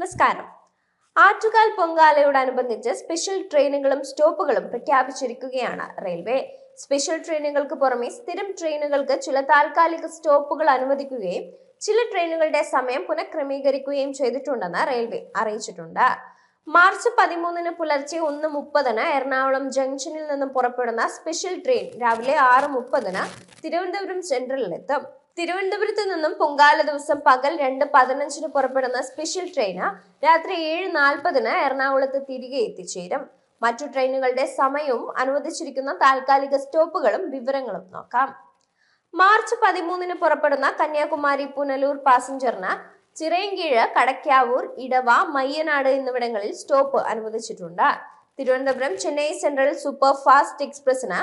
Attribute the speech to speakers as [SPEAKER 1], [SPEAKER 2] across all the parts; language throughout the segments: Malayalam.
[SPEAKER 1] നമസ്കാരം ആറ്റുകാൽ പൊങ്കാലയോടനുബന്ധിച്ച് സ്പെഷ്യൽ ട്രെയിനുകളും സ്റ്റോപ്പുകളും പ്രഖ്യാപിച്ചിരിക്കുകയാണ് റെയിൽവേ സ്പെഷ്യൽ ട്രെയിനുകൾക്ക് പുറമെ സ്ഥിരം ട്രെയിനുകൾക്ക് ചില താൽക്കാലിക സ്റ്റോപ്പുകൾ അനുവദിക്കുകയും ചില ട്രെയിനുകളുടെ സമയം പുനഃക്രമീകരിക്കുകയും ചെയ്തിട്ടുണ്ടെന്ന് റെയിൽവേ അറിയിച്ചിട്ടുണ്ട് മാർച്ച് പതിമൂന്നിന് പുലർച്ചെ ഒന്ന് മുപ്പതിന് എറണാകുളം ജംഗ്ഷനിൽ നിന്നും പുറപ്പെടുന്ന സ്പെഷ്യൽ ട്രെയിൻ രാവിലെ ആറ് മുപ്പതിന് തിരുവനന്തപുരം സെൻട്രലിലെത്തും തിരുവനന്തപുരത്ത് നിന്നും പൊങ്കാല ദിവസം പകൽ രണ്ട് പതിനഞ്ചിന് പുറപ്പെടുന്ന സ്പെഷ്യൽ ട്രെയിന് രാത്രി ഏഴ് നാൽപ്പതിന് എറണാകുളത്ത് തിരികെ എത്തിച്ചേരും മറ്റു ട്രെയിനുകളുടെ സമയവും അനുവദിച്ചിരിക്കുന്ന താൽക്കാലിക സ്റ്റോപ്പുകളും വിവരങ്ങളും നോക്കാം മാർച്ച് പതിമൂന്നിന് പുറപ്പെടുന്ന കന്യാകുമാരി പുനലൂർ പാസഞ്ചറിന് ചിറയൻകീഴ് കടക്കാവൂർ ഇടവ മയ്യനാട് എന്നിവിടങ്ങളിൽ സ്റ്റോപ്പ് അനുവദിച്ചിട്ടുണ്ട് Thiruvananthapuram Chennai central super fast എക്സ്പ്രസിന്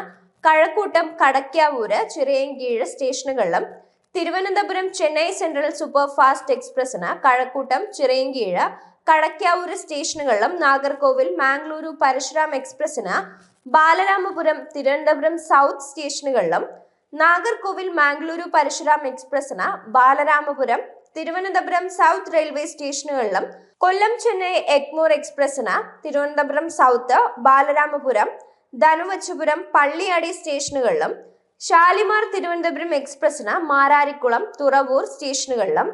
[SPEAKER 1] കഴക്കൂട്ടം കടക്കാവൂര് ചിറയൻകീഴ് സ്റ്റേഷനുകളിലും തിരുവനന്തപുരം ചെന്നൈ സെൻട്രൽ സൂപ്പർഫാസ്റ്റ് എക്സ്പ്രസിന് കഴക്കൂട്ടം ചിറയൻകീഴ് കടക്കാവൂര് സ്റ്റേഷനുകളിലും നാഗർകോവിൽ മാംഗ്ലൂരു പരശുരാം എക്സ്പ്രസിന് ബാലരാമപുരം തിരുവനന്തപുരം സൗത്ത് സ്റ്റേഷനുകളിലും നാഗർകോവിൽ മാംഗ്ലൂരു പരശുരാം എക്സ്പ്രസിന് ബാലരാമപുരം തിരുവനന്തപുരം സൗത്ത് റെയിൽവേ സ്റ്റേഷനുകളിലും കൊല്ലം ചെന്നൈ എഗ്മോർ എക്സ്പ്രസിന് തിരുവനന്തപുരം സൗത്ത് ബാലരാമപുരം ധനുവച്ചപുരം പള്ളിയാടി സ്റ്റേഷനുകളിലും ഷാലിമാർ തിരുവനന്തപുരം എക്സ്പ്രസ്സിന് മാരാരിക്കുളം തുറവൂർ സ്റ്റേഷനുകളിലും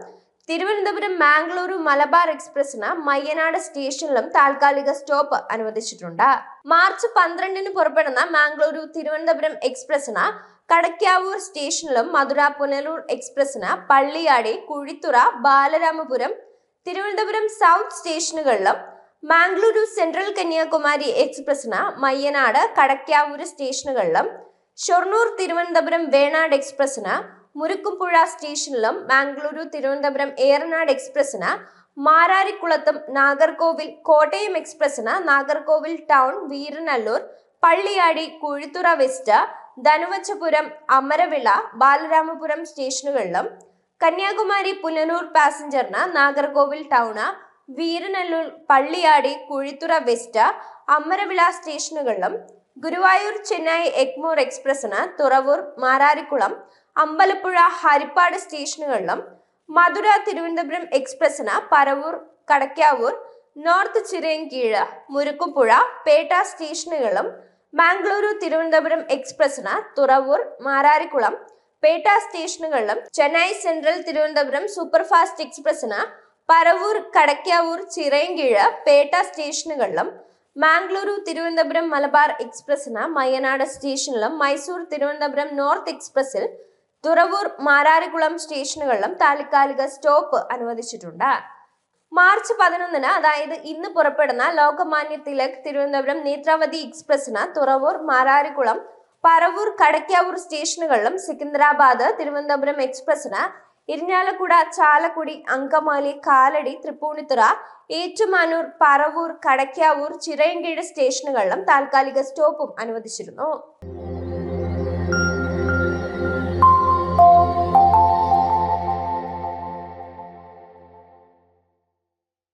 [SPEAKER 1] തിരുവനന്തപുരം മാംഗ്ലൂരു മലബാർ എക്സ്പ്രസ്സിന് മയ്യനാട് സ്റ്റേഷനിലും താൽക്കാലിക സ്റ്റോപ്പ് അനുവദിച്ചിട്ടുണ്ട് മാർച്ച് പന്ത്രണ്ടിന് പുറപ്പെടുന്ന മാംഗ്ലൂരു തിരുവനന്തപുരം എക്സ്പ്രസ്സിന് കടക്കാവൂർ സ്റ്റേഷനിലും മധുര പുനലൂർ എക്സ്പ്രസ്സിന് പള്ളിയാടി കുഴിത്തുറ ബാലരാമപുരം തിരുവനന്തപുരം സൗത്ത് സ്റ്റേഷനുകളിലും മാംഗ്ലൂരു സെൻട്രൽ കന്യാകുമാരി എക്സ്പ്രസ്സിന് മയ്യനാട് കടക്കാവൂർ സ്റ്റേഷനുകളിലും ഷൊർണൂർ തിരുവനന്തപുരം വേണാട് എക്സ്പ്രസിന് മുരുക്കുംപുഴ സ്റ്റേഷനിലും ബാംഗ്ലൂരു തിരുവനന്തപുരം ഏറനാട് എക്സ്പ്രസിന് മാരാരിക്കുളത്തും നാഗർകോവിൽ കോട്ടയം എക്സ്പ്രസിന് നാഗർകോവിൽ ടൗൺ വീരനല്ലൂർ പള്ളിയാടി കുഴിത്തുറ വെസ്റ്റ് ധനുവച്ചപുരം അമരവിള ബാലരാമപുരം സ്റ്റേഷനുകളിലും കന്യാകുമാരി പുനലൂർ പാസഞ്ചറിന് നാഗർകോവിൽ ടൗണ് വീരനല്ലൂർ പള്ളിയാടി കുഴിത്തുറ വെസ്റ്റ് അമരവിള സ്റ്റേഷനുകളിലും ഗുരുവായൂർ ചെന്നൈ എഗ്മോർ എക്സ്പ്രസിന് തുറവൂർ മാരാരിക്കുളം അമ്പലപ്പുഴ ഹരിപ്പാട് സ്റ്റേഷനുകളിലും മധുര തിരുവനന്തപുരം എക്സ്പ്രസിന് പരവൂർ കടക്കാവൂർ നോർത്ത് ചിറയൻകീഴ് മുരുക്കുപ്പുഴ പേട്ട സ്റ്റേഷനുകളിലും മാംഗ്ലൂരു തിരുവനന്തപുരം എക്സ്പ്രസിന് തുറവൂർ മാരാരിക്കുളം പേട്ട സ്റ്റേഷനുകളിലും ചെന്നൈ സെൻട്രൽ തിരുവനന്തപുരം സൂപ്പർഫാസ്റ്റ് എക്സ്പ്രസിന് പരവൂർ കടക്കാവൂർ ചിറയൻകീഴ് പേട്ട സ്റ്റേഷനുകളിലും മാംഗ്ലൂരു തിരുവനന്തപുരം മലബാർ എക്സ്പ്രസ്സിന് മയ്യനാട് സ്റ്റേഷനിലും മൈസൂർ തിരുവനന്തപുരം നോർത്ത് എക്സ്പ്രസിൽ തുറവൂർ മാരാരിക്കുളം സ്റ്റേഷനുകളിലും താൽക്കാലിക സ്റ്റോപ്പ് അനുവദിച്ചിട്ടുണ്ട് മാർച്ച് പതിനൊന്നിന് അതായത് ഇന്ന് പുറപ്പെടുന്ന ലോകമാന്യ തിലക് തിരുവനന്തപുരം നേത്രാവതി എക്സ്പ്രസ്സിന് തുറവൂർ മാരാരിക്കുളം പറവൂർ കടക്കാവൂർ സ്റ്റേഷനുകളിലും സിക്കിന്ദരാബാദ് തിരുവനന്തപുരം എക്സ്പ്രസ്സിന് ഇരിഞ്ഞാലക്കുട ചാലക്കുടി അങ്കമാലി കാലടി തൃപ്പൂണിത്തുറ ഏറ്റുമാനൂർ പറവൂർ കടക്കാവൂർ ചിറയൻകീഴ് സ്റ്റേഷനുകളിലും താൽക്കാലിക സ്റ്റോപ്പും അനുവദിച്ചിരുന്നു